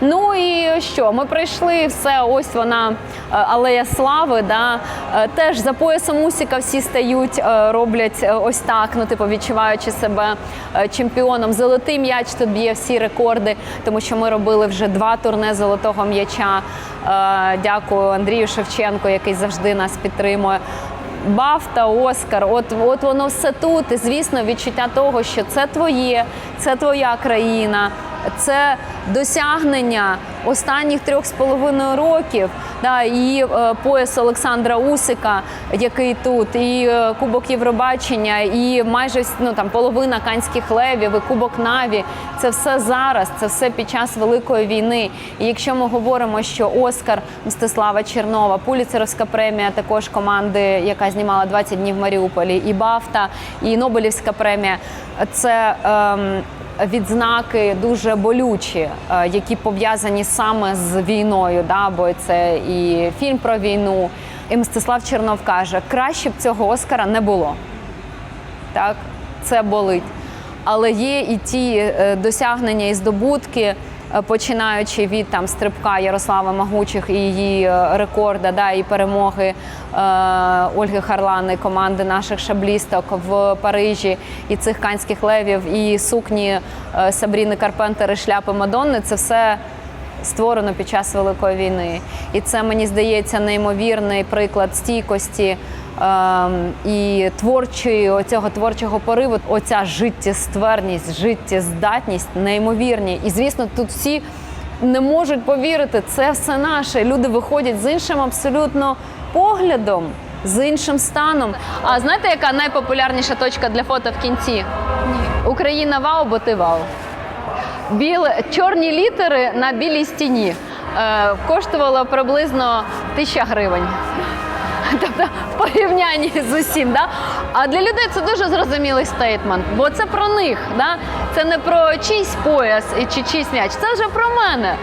Ну і що? Ми прийшли, все, ось вона е, алея слави. Да? Е, Теж за поясом Усіка всі стають, е, роблять ось так, ну типу відчуваючи себе чемпіоном. Золотий м'яч тут б'є всі рекорди, тому що ми робили вже два турне золотого м'яча. Дякую Андрію Шевченко, який завжди нас підтримує. Бафта, Оскар, от, от воно все тут. І звісно, відчуття того, що це твоє, це твоя країна, це досягнення останніх трьох з половиною років. Да, і е, пояс Олександра Усика, який тут, і е, Кубок Євробачення, і майже ну, там, половина канських левів, і Кубок Наві. Це все зараз, це все під час Великої війни. І якщо ми говоримо, що Оскар Мстислава Чернова, Пуліцеровська премія також команди, яка знімала 20 днів в Маріуполі, і Бафта, і Нобелівська премія це. Ем, Відзнаки дуже болючі, е, які пов'язані саме з війною. Да? Бо це і фільм про війну. І Мстислав Чернов каже: краще б цього Оскара не було. Так, це болить. Але є і ті е, досягнення і здобутки, е, починаючи від там стрибка Ярослава Магучих і її е, рекорда, да, і перемоги е, Ольги Харлани, команди наших шаблісток в Парижі, і цих канських левів, і сукні е, Сабріни Карпентер і шляпи Мадонни. Це все створено під час Великої війни. І це мені здається неймовірний приклад стійкості і творчої оцього творчого пориву. Оця життєстверність, життєздатність неймовірні. І звісно, тут всі не можуть повірити, це все наше. Люди виходять з іншим абсолютно поглядом. З іншим станом. А знаєте, яка найпопулярніша точка для фото в кінці? Україна вау, бо ти вау. Біле, чорні літери на білій стіні е, коштувало приблизно тисяча гривень. Тобто в порівнянні з усім. Да? А для людей це дуже зрозумілий стейтмент, бо це про них. Да? Це не про чийсь пояс чи чийсь м'яч, це вже про мене.